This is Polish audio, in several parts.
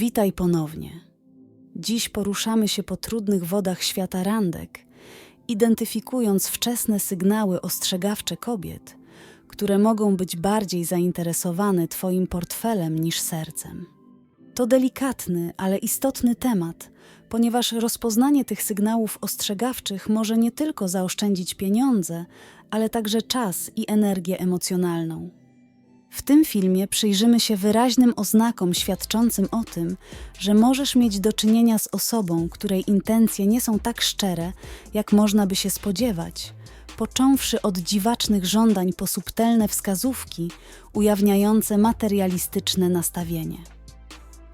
Witaj ponownie. Dziś poruszamy się po trudnych wodach świata randek, identyfikując wczesne sygnały ostrzegawcze kobiet, które mogą być bardziej zainteresowane Twoim portfelem niż sercem. To delikatny, ale istotny temat, ponieważ rozpoznanie tych sygnałów ostrzegawczych może nie tylko zaoszczędzić pieniądze, ale także czas i energię emocjonalną. W tym filmie przyjrzymy się wyraźnym oznakom świadczącym o tym, że możesz mieć do czynienia z osobą, której intencje nie są tak szczere, jak można by się spodziewać, począwszy od dziwacznych żądań po subtelne wskazówki ujawniające materialistyczne nastawienie.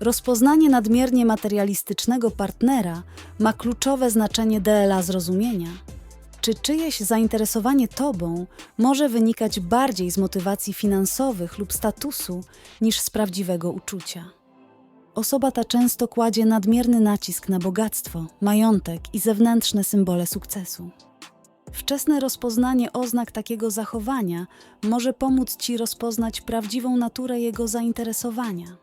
Rozpoznanie nadmiernie materialistycznego partnera ma kluczowe znaczenie DLA zrozumienia. Czy czyjeś zainteresowanie Tobą może wynikać bardziej z motywacji finansowych lub statusu niż z prawdziwego uczucia? Osoba ta często kładzie nadmierny nacisk na bogactwo, majątek i zewnętrzne symbole sukcesu. Wczesne rozpoznanie oznak takiego zachowania może pomóc Ci rozpoznać prawdziwą naturę jego zainteresowania.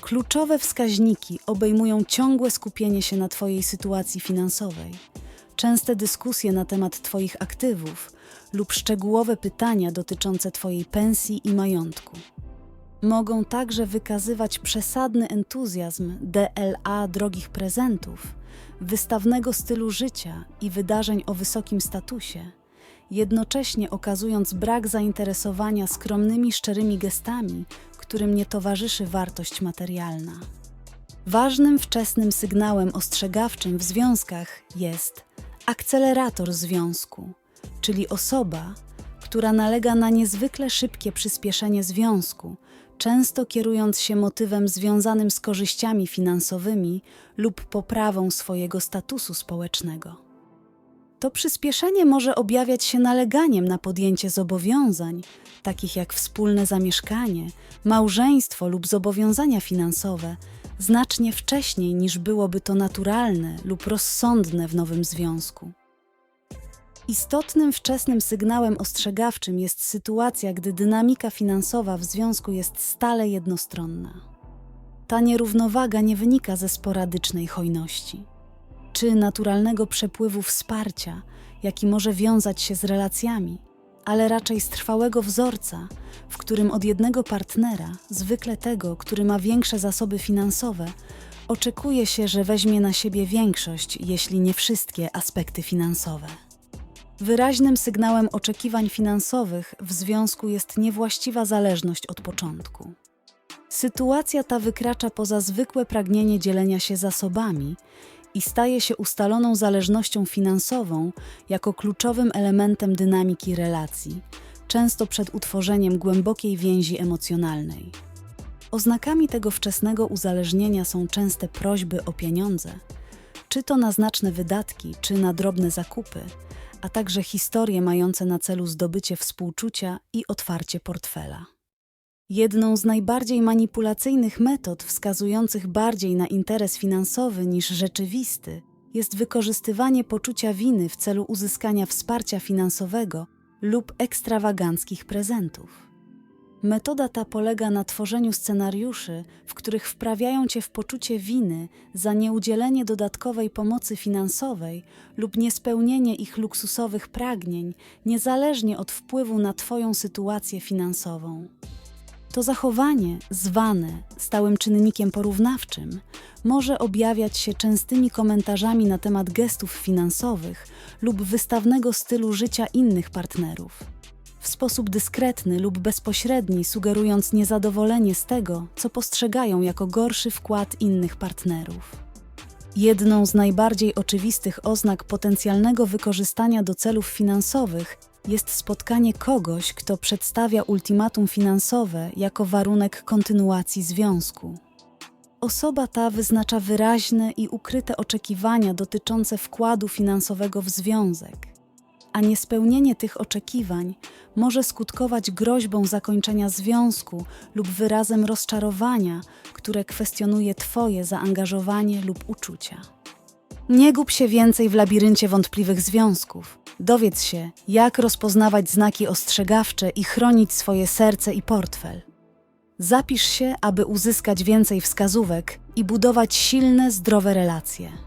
Kluczowe wskaźniki obejmują ciągłe skupienie się na Twojej sytuacji finansowej, częste dyskusje na temat Twoich aktywów lub szczegółowe pytania dotyczące Twojej pensji i majątku. Mogą także wykazywać przesadny entuzjazm DLA drogich prezentów, wystawnego stylu życia i wydarzeń o wysokim statusie, jednocześnie okazując brak zainteresowania skromnymi, szczerymi gestami, którym nie towarzyszy wartość materialna. Ważnym wczesnym sygnałem ostrzegawczym w związkach jest akcelerator związku, czyli osoba, która nalega na niezwykle szybkie przyspieszenie związku, często kierując się motywem związanym z korzyściami finansowymi lub poprawą swojego statusu społecznego. To przyspieszenie może objawiać się naleganiem na podjęcie zobowiązań, takich jak wspólne zamieszkanie, małżeństwo lub zobowiązania finansowe, znacznie wcześniej niż byłoby to naturalne lub rozsądne w nowym związku. Istotnym wczesnym sygnałem ostrzegawczym jest sytuacja, gdy dynamika finansowa w związku jest stale jednostronna. Ta nierównowaga nie wynika ze sporadycznej hojności czy naturalnego przepływu wsparcia, jaki może wiązać się z relacjami, ale raczej z trwałego wzorca, w którym od jednego partnera, zwykle tego, który ma większe zasoby finansowe, oczekuje się, że weźmie na siebie większość, jeśli nie wszystkie aspekty finansowe. Wyraźnym sygnałem oczekiwań finansowych w związku jest niewłaściwa zależność od początku. Sytuacja ta wykracza poza zwykłe pragnienie dzielenia się zasobami i staje się ustaloną zależnością finansową jako kluczowym elementem dynamiki relacji, często przed utworzeniem głębokiej więzi emocjonalnej. Oznakami tego wczesnego uzależnienia są częste prośby o pieniądze, czy to na znaczne wydatki, czy na drobne zakupy, a także historie mające na celu zdobycie współczucia i otwarcie portfela. Jedną z najbardziej manipulacyjnych metod wskazujących bardziej na interes finansowy niż rzeczywisty jest wykorzystywanie poczucia winy w celu uzyskania wsparcia finansowego lub ekstrawaganckich prezentów. Metoda ta polega na tworzeniu scenariuszy, w których wprawiają cię w poczucie winy za nieudzielenie dodatkowej pomocy finansowej lub niespełnienie ich luksusowych pragnień, niezależnie od wpływu na Twoją sytuację finansową. To zachowanie, zwane stałym czynnikiem porównawczym, może objawiać się częstymi komentarzami na temat gestów finansowych lub wystawnego stylu życia innych partnerów. W sposób dyskretny lub bezpośredni, sugerując niezadowolenie z tego, co postrzegają jako gorszy wkład innych partnerów. Jedną z najbardziej oczywistych oznak potencjalnego wykorzystania do celów finansowych jest spotkanie kogoś, kto przedstawia ultimatum finansowe jako warunek kontynuacji związku. Osoba ta wyznacza wyraźne i ukryte oczekiwania dotyczące wkładu finansowego w związek, a niespełnienie tych oczekiwań może skutkować groźbą zakończenia związku lub wyrazem rozczarowania, które kwestionuje Twoje zaangażowanie lub uczucia. Nie gub się więcej w labiryncie wątpliwych związków. Dowiedz się, jak rozpoznawać znaki ostrzegawcze i chronić swoje serce i portfel. Zapisz się, aby uzyskać więcej wskazówek i budować silne, zdrowe relacje.